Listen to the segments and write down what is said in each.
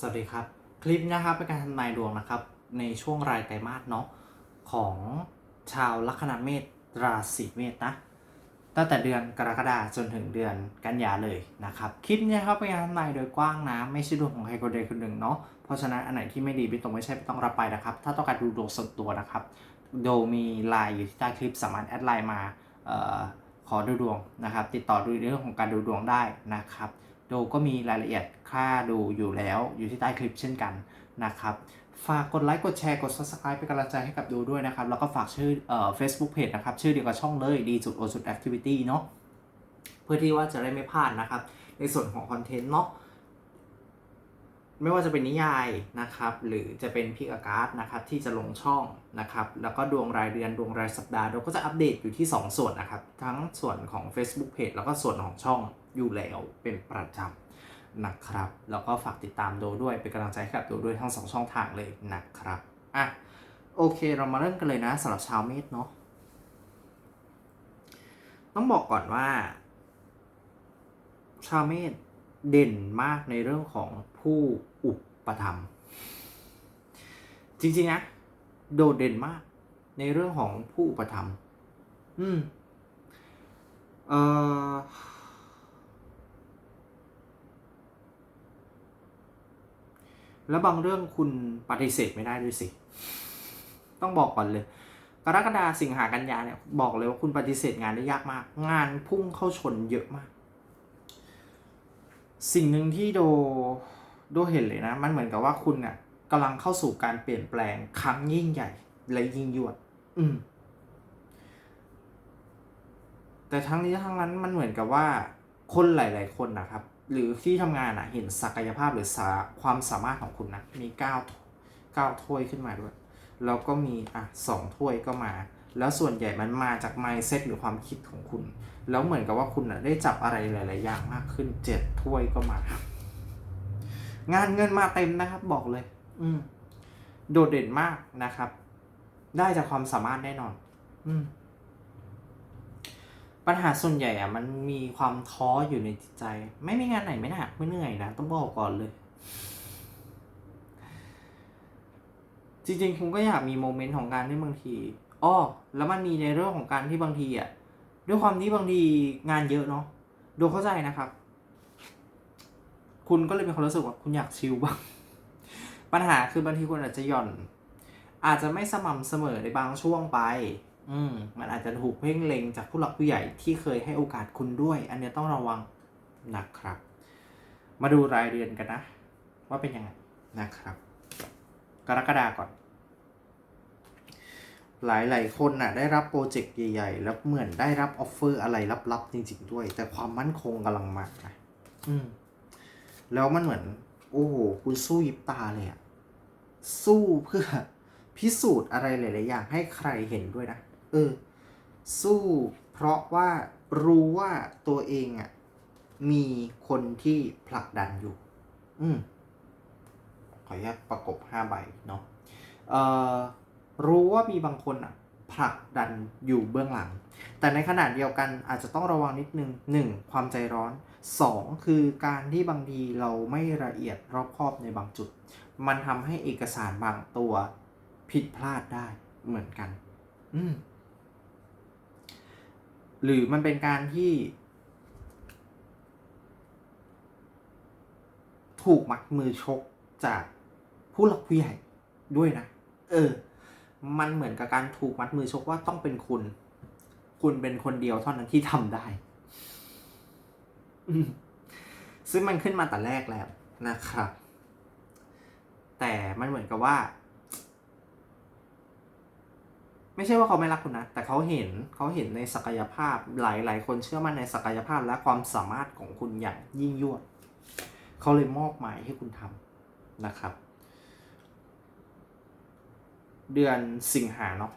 สวัสดีครับ คลิปนะครับเป็นการทำนายดวงนะครับ ในช่วงรายไตรมาสเนาะของชาวลัคนาเมษราศีเมษนะตั้งแต่เดือนกรกฎาคมจนถึงเดือนกันยาเลยนะครับคลิปนี้ครับเป็นการทำนายโดยกว้างนะไม่ใช่ดวงของใครคนใดคนหนึ่งเนาะเพราะฉะนั้นอันไหนที่ไม่ดีไม่ตรงไม่ใช่ไม่ต้องรับไปนะครับ ถ้าต้องการดูดวงส่วนตัวนะครับ โดยมีไลน์อยู่ที่ใต้คลิปสามารถแอดไลน์มาออขอดูดวงนะครับ ติดต่อดูเรื่องของการดูดวงได้นะครับ ดูก็มีรายละเอียดค่าดูอยู่แล้วอยู่ที่ใต้คลิปเช่นกันนะครับ ฝากกดไลค์กดแชร์กด subscribe เป็นกำลังใจให้กับดูด้วยนะครับ แล้วก็ฝากชื่อเอ่อ Facebook Page นะครับ ชื่อเดียวกับช่องเลยดีสุดโอสุด Activity เนาะเพื่อที่ว่าจะได้ไม่พลาดนะครับ ในส่วนของคอนเทนต์เนาะไม่ว่าจะเป็นนิยายนะครับ หรือจะเป็นพิกอาการ์ดนะครับที่จะลงช่องนะครับ แล้วก็ดวงรายเดือนดวงรายสัปดาห์เราก็จะอัปเดตอยู่ที่ 2 ส่วนนะครับ ทั้งส่วนของ Facebook Page แล้วก็ส่วนของช่อง อยู่แล้วเป็นประจำนะครับ แล้วก็ฝากติดตามโดด้วยเป็นกำลังใจให้กับโดด้วยทั้งสองช่องทางเลยนะครับอะโอเคเรามาเริ่มกันเลยนะสำหรับชาวเมษเนาะต้องบอกก่อนว่า ชาวเมษเด่นมากในเรื่องของผู้อุปถัมจริงๆนะโดดเด่นมากในเรื่องของผู้อุปถัมอืม เอ่อ แล้วบางเรื่องคุณปฏิเสธไม่ได้ด้วยสิ ต้องบอกก่อนเลย กรกฎาสิงหากันยาเนี่ยบอกเลยว่าคุณปฏิเสธงานได้ยากมาก งานพุ่งเข้าชนเยอะมาก สิ่งหนึ่งที่โดโดเห็นเลยนะ มันเหมือนกับว่าคุณเนี่ยกำลังเข้าสู่การเปลี่ยนแปลงครั้งยิ่งใหญ่ และยิ่งยวด อืม แต่ทั้งนี้ทั้งนั้นมันเหมือนกับว่าคนหลาย ๆ คนนะครับ หรือที่ทำงานอะเห็นศักยภาพหรือสาความสามารถของคุณนะมีเก้าเก้าถ้วยขึ้นมาด้วยแล้วก็มีอะสองถ้วยก็มา แล้วส่วนใหญ่มันมาจาก mindset หรือความคิดของคุณ แล้วเหมือนกับว่าคุณอะได้จับอะไรหลาย ๆ อย่างมากขึ้นเจ็ดถ้วยก็มา งานเงินมาเต็มนะครับ บอกเลย อืมโดดเด่นมากนะครับ ได้จากความสามารถแน่นอน อืม ปัญหาส่วนใหญ่อะมันมีความท้ออยู่ในจิตใจ ไม่มีงานไหนไม่หนักไม่เหนื่อยนะ ต้องบอกก่อนเลย จริงๆคุณก็อยากมีโมเมนต์ของการที่บางทีอ้อแล้วมันมีในเรื่องของการที่บางทีอะด้วยความที่บางทีงานเยอะเนาะดูเข้าใจนะครับ คุณก็เลยมีความรู้สึกว่าคุณอยากชิลบ้าง ปัญหาคือบางทีคุณอาจจะหย่อน อาจจะไม่สม่ำเสมอในบางช่วงไป อืมมันอาจจะถูกเพ่งเล็งจากผู้หลักผู้ใหญ่ที่เคยให้โอกาสคุณด้วย อันเนี้ยต้องระวังนะครับ มาดูรายเดือนกันนะ ว่าเป็นยังไงนะครับ กรกฎาก่อน หลายๆคนน่ะได้รับโปรเจกต์ใหญ่ๆ แล้วเหมือนได้รับออฟเฟอร์อะไรลับๆจริงๆด้วย แต่ความมั่นคงกำลังมานะอืมแล้วมันเหมือน โอ้โหคุณสู้ยิบตาเลยอะสู้เพื่อพิสูจน์อะไรหลาย ๆ อย่างให้ใครเห็นด้วยนะ เออ สู้เพราะว่ารู้ว่าตัวเองอะมีคนที่ผลักดันอยู่ อืมขออนุญาตประกบ5ใบเนาะเอ่อรู้ว่ามีบางคนอะผลักดันอยู่เบื้องหลัง แต่ในขณะเดียวกันอาจจะต้องระวังนิดนึงหนึ่งความใจร้อนสองคือการที่บางทีเราไม่ละเอียดรอบคอบในบางจุด มันทำให้เอกสารบางตัวผิดพลาดได้เหมือนกัน อืม หรือมันเป็นการที่ ถูกมัดมือชกจากผู้หลักผู้ใหญ่ด้วยนะ เออ มันเหมือนกับการถูกมัดมือชกว่าต้องเป็นคุณ คุณเป็นคนเดียวเท่านั้นที่ทำได้ ซึ่งมันขึ้นมาแต่แรกแล้วนะครับ แต่มันเหมือนกับว่า ไม่ใช่ว่าเขาไม่รักคุณนะ แต่เขาเห็นเขาเห็นในศักยภาพหลายหลายคนเชื่อมั่นในศักยภาพและความสามารถของคุณอย่างยิ่งยวด เขาเลยมอบหมายให้คุณทำนะครับ เดือนสิงหาเนาะ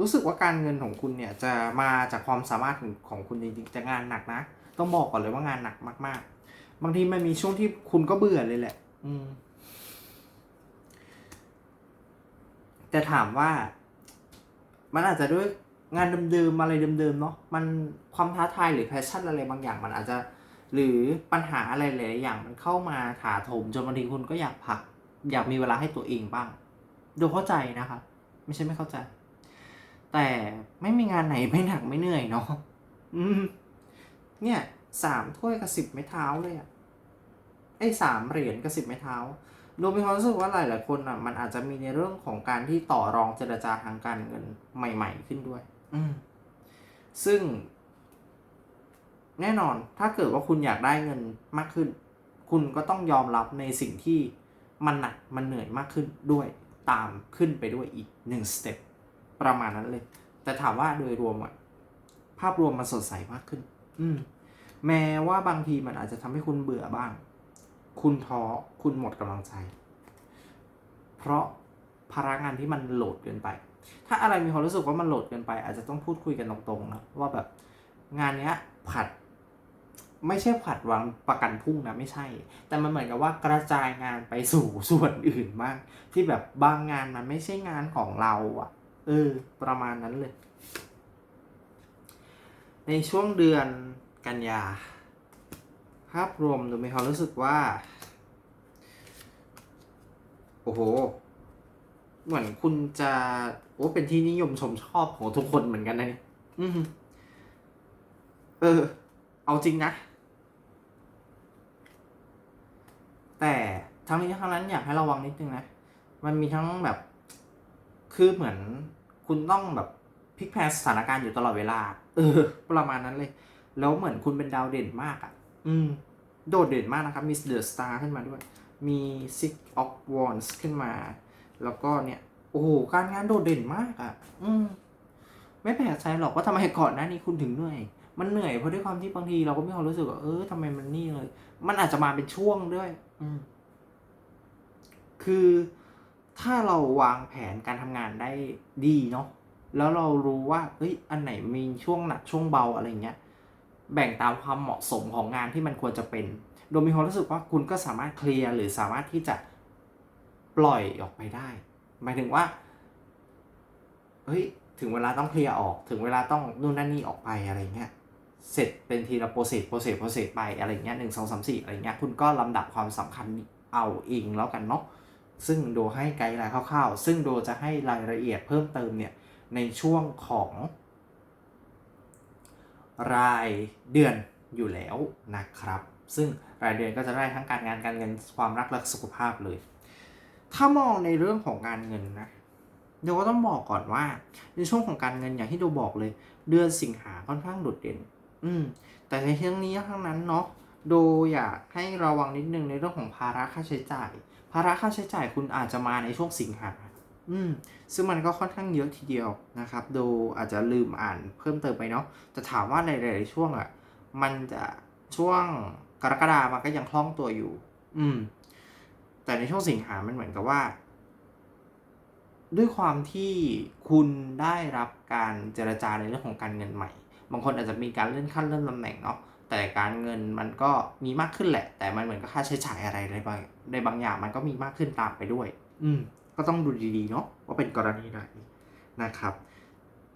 รู้สึกว่าการเงินของคุณเนี่ยจะมาจากความสามารถของของคุณจริงๆจะงานหนักนะ ต้องบอกก่อนเลยว่างานหนักมาก ๆ บางทีมันมีช่วงที่คุณก็เบื่อเลยแหละ อืม แต่ถามว่า มันอาจจะด้วยงานเดิมๆอะไรเดิมๆเนาะมันความท้าทายหรือแพชชั่นอะไรบางอย่างมันอาจจะหรือปัญหาอะไรหลายอย่างมันเข้ามาถาโถมจนบางทีคุณก็อยากพัก อยากมีเวลาให้ตัวเองบ้างดูเข้าใจนะครับไม่ใช่ไม่เข้าใจ แต่ไม่มีงานไหนไม่หนักไม่เหนื่อยเนาะอืม เนี่ยสามถ้วยกับสิบไม้เท้าเลยอะไอ้สามเหรียญกับสิบไม้เท้า ดูมีความรู้สึกว่าหลายๆคนอะมันอาจจะมีในเรื่องของการที่ต่อรองเจรจาทางการเงินใหม่ ๆ ขึ้นด้วย อืมซึ่ง แน่นอนถ้าเกิดว่าคุณอยากได้เงินมากขึ้น คุณก็ต้องยอมรับในสิ่งที่มันหนักมันเหนื่อยมากขึ้นด้วยตามขึ้นไปด้วยอีกหนึ่งสเต็ปประมาณนั้นเลย แต่ถามว่าโดยรวมอะภาพรวมมันสดใสมากขึ้น อืม แม้ว่าบางทีมันอาจจะทำให้คุณเบื่อบ้าง คุณท้อคุณหมดกำลังใจ เพราะภาระงานที่มันโหลดเกินไป ถ้าอะไรมีความรู้สึกว่ามันโหลดเกินไป อาจจะต้องพูดคุยกันตรงๆนะว่าแบบงานเนี้ยผัดไม่ใช่ผัดวางประกันพุ่งนะไม่ใช่ แต่มันเหมือนกับว่ากระจายงานไปสู่ส่วนอื่นบ้างที่แบบบางงานมันไม่ใช่งานของเราอะเออ ประมาณนั้นเลย ในช่วงเดือนกันยา ภาพรวมดูมีความรู้สึกว่า โอ้โห เหมือนคุณจะโอ้เป็นที่นิยมชมชอบของทุกคนเหมือนกันนะเนี่ยอืมเออ เอาจริงนะ แต่ทั้งนี้ทั้งนั้นอยากให้ระวังนิดนึงนะ มันมีทั้งแบบ คือเหมือนคุณต้องแบบพลิกแพลงสถานการณ์อยู่ตลอดเวลา เออ ประมาณนั้นเลย แล้วเหมือนคุณเป็นดาวเด่นมากอะ่ะ อืม โดดเด่นมากนะครับ มีเดอะสตาร์ขึ้นมาด้วย มี Six of Wands ขึ้นมา แล้วก็เนี่ย โอ้โห การงานโดดเด่นมากอะ่ะ อืม ไม่แปลกใจหรอกว่าทำไมก่อนหน้านี้คุณถึงเหนื่อย มันเหนื่อยเพราะด้วยความที่บางทีเราก็มีความรู้สึกว่า เออทำไมมันนี่เลย มันอาจจะมาเป็นช่วงด้วย อืม คือถ้าเราวางแผนการทำงานได้ดีเนาะแล้วเรารู้ว่าเอ้ยอันไหนมีช่วงหนักช่วงเบาอะไรเงี้ย แบ่งตามความเหมาะสมของงานที่มันควรจะเป็น โดยมีความรู้สึกว่าคุณก็สามารถเคลียร์หรือสามารถที่จะปล่อยออกไปได้ หมายถึงว่า เฮ้ย ถึงเวลาต้องเคลียร์ออก ถึงเวลาต้องนู่นนั่นนี่ออกไปอะไรเงี้ย เสร็จเป็นทีละโปรเซส โปรเซส โปรเซสไปอะไรเงี้ยหนึ่งสองสามสี่อะไรเงี้ย คุณก็ลำดับความสำคัญเอาเองแล้วกันเนาะ ซึ่งโดให้ไกด์ไลน์คร่าวๆ ซึ่งโดจะให้รายละเอียดเพิ่มเติมเนี่ยในช่วงของ รายเดือนอยู่แล้วนะครับ ซึ่งรายเดือนก็จะได้ทั้งการงานการเงินความรักและสุขภาพเลย ถ้ามองในเรื่องของการเงินนะเดี๋ยวก็ต้องบอกก่อนว่า ในช่วงของการเงินอย่างที่โดบอกเลย เดือนสิงหาค่อนข้างโดดเด่น อืม แต่ในทั้งนี้ทั้งนั้นเนาะโดอยากให้ระวังนิดนึงในเรื่องของภาระค่าใช้จ่าย ภาระค่าใช้จ่ายคุณอาจจะมาในช่วงสิงหา อืมซึ่งมันก็ค่อนข้างเยอะทีเดียวนะครับโดอาจจะลืมอ่านเพิ่มเติมไปเนาะแต่ถามว่าในหลายๆช่วงอะ่ะ มันจะช่วงกรกฎามันก็ยังคล่องตัวอยู่ อืม แต่ในช่วงสิงหามันเหมือนกับว่า ด้วยความที่คุณได้รับการเจรจาในเรื่องของการเงินใหม่ บางคนอาจจะมีการเลื่อนขั้นเลื่อนตำแหน่งเนาะ แต่การเงินมันก็มีมากขึ้นแหละ แต่มันเหมือนกับค่าใช้จ่ายอะไรในบางในบางอย่าง มันก็มีมากขึ้นตามไปด้วย อืม ก็ต้องดูดีๆเนาะว่าเป็นกรณีไหนนะครับ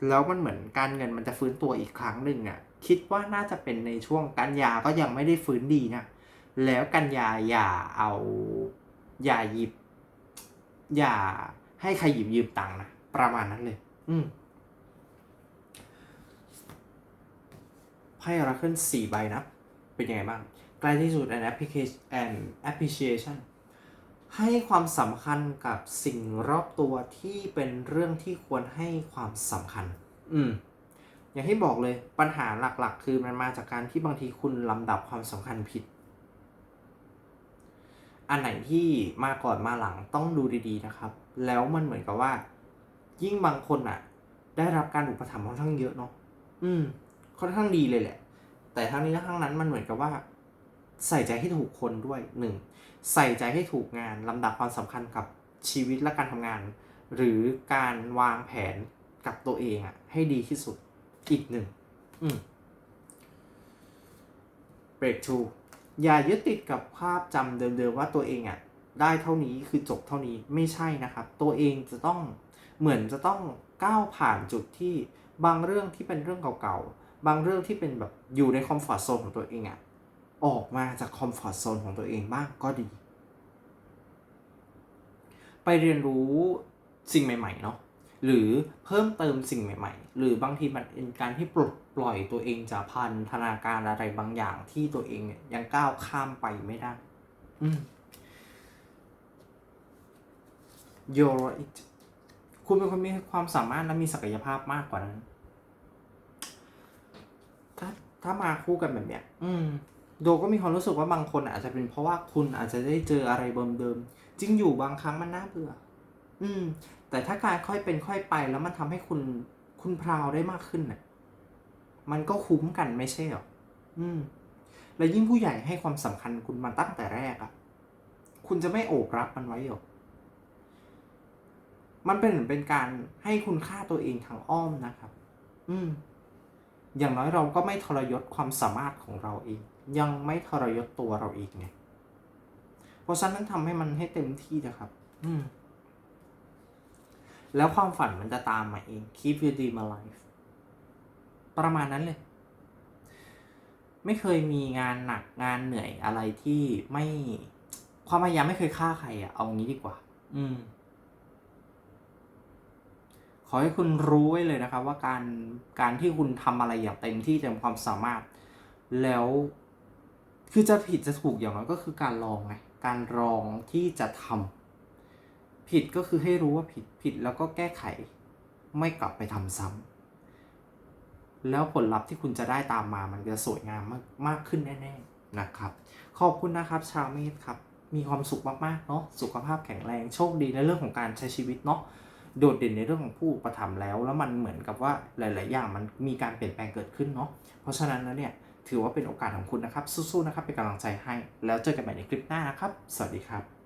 แล้วมันเหมือนการเงินมันจะฟื้นตัวอีกครั้งหนึ่งอะ่ะคิดว่าน่าจะเป็นในช่วงกันยาก็ยังไม่ได้ฟื้นดีนะแล้วกันยาอย่าเอาอย่าหยิบ อย่าให้ใครหยิบยืมตังค์นะประมาณนั้นเลย อืมไพ่อราเคิลสี่ใบนะ เป็นยังไงบ้าง ใกล้ที่สุด and application and appreciation ให้ความสำคัญกับสิ่งรอบตัวที่เป็นเรื่องที่ควรให้ความสำคัญ อืม อย่างที่บอกเลยปัญหาหลักๆ คือมันมาจากการที่บางทีคุณลำดับความสำคัญผิด อันไหนที่มาก่อนมาหลังต้องดูดีๆนะครับ แล้วมันเหมือนกับว่า ยิ่งบางคนอะ ได้รับการอุปถัมภ์ค่อนข้างเยอะเนาะอืมค่อนข้างดีเลยแหละ แต่ทั้งนี้และทั้งนั้นมันเหมือนกับว่า ใส่ใจให้ถูกคนด้วยหนึ่งใส่ใจให้ถูกงานลำดับความสำคัญกับชีวิตและการทำงาน หรือการวางแผนกับตัวเองอะให้ดีที่สุดอีกหนึ่งอืม break t o อย่ายึดติดกับภาพจำเดิมๆว่าตัวเองอะได้เท่านี้คือจบเท่านี้ไม่ใช่นะครับ ตัวเองจะต้องเหมือนจะต้องก้าวผ่านจุดที่บางเรื่องที่เป็นเรื่องเก่าๆ บางเรื่องที่เป็นแบบอยู่ในคอมฟอร์ทโซนของตัวเองอะ ออกมาจากคอมฟอร์ทโซนของตัวเองบ้างก็ดี ไปเรียนรู้สิ่งใหม่ ๆ เนาะหรือเพิ่มเติมสิ่งใหม่ ๆ หรือบางทีมันเป็นการที่ปลดปล่อยตัวเองจากพันธนาการอะไรบางอย่างที่ตัวเองเนี่ยยังก้าวข้ามไปไม่ได้ อืม You're right คุณเป็นคนมีความสามารถและมีศักยภาพมากกว่านั้น ถ้าถ้ามาคู่กันแบบเนี้ย อืม โดก็มีความรู้สึกว่าบางคนอาจจะเป็นเพราะว่าคุณอาจจะได้เจออะไรเดิมๆจริงอยู่บางครั้งมันน่าเบื่อ อืม แต่ถ้าการค่อยเป็นค่อยไปแล้วมันทำให้คุณคุณพราวได้มากขึ้นน่ะ มันก็คุ้มกันไม่ใช่หรออืม และยิ่งผู้ใหญ่ให้ความสำคัญคุณมาตั้งแต่แรกอะ่ะ คุณจะไม่โอบรับมันไว้หรอมันเป็นเหมือนเป็นการให้คุณค่าตัวเองทางอ้อมนะครับ อืม อย่างน้อยเราก็ไม่ทรยศความสามารถของเราเอง ยังไม่ทรยศตัวเราเองไงเพราะฉะนั้นทำให้มันให้เต็มที่นะครับ อืม แล้วความฝันมันจะตามมาเอง keep your dream alive ประมาณนั้นเลย ไม่เคยมีงานหนักงานเหนื่อยอะไรที่ไม่ความพยายามไม่เคยฆ่าใครอะเอางี้ดีกว่า อืม ขอให้คุณรู้ไว้เลยนะครับว่าการการที่คุณทำอะไรอย่างเต็มที่เต็มความสามารถ แล้วคือจะผิดจะถูกอย่างน้อยก็คือการลองไงการลองที่จะทำผิดก็คือให้รู้ว่าผิดผิดแล้วก็แก้ไข ไม่กลับไปทำซ้ำแล้วผลลัพธ์ที่คุณจะได้ตามมามันจะสวยงามมากมากขึ้นแน่ๆนะครับ ขอบคุณนะครับ ชาวเมธครับมีความสุขมากๆเนาะสุขภาพแข็งแรงโชคดีในเรื่องของการใช้ชีวิตเนาะ โดดเด่นในเรื่องของผู้ประถมแล้ว แล้วมันเหมือนกับว่าหลาย ๆ อย่างมันมีการเปลี่ยนแปลงเกิดขึ้นเนาะเพราะฉะนั้นแล้วเนี่ยถือว่าเป็นโอกาสของคุณนะครับ สู้ ๆ นะครับเป็นกำลังใจให้ แล้วเจอกันใหม่ในคลิปหน้านะครับ สวัสดีครับ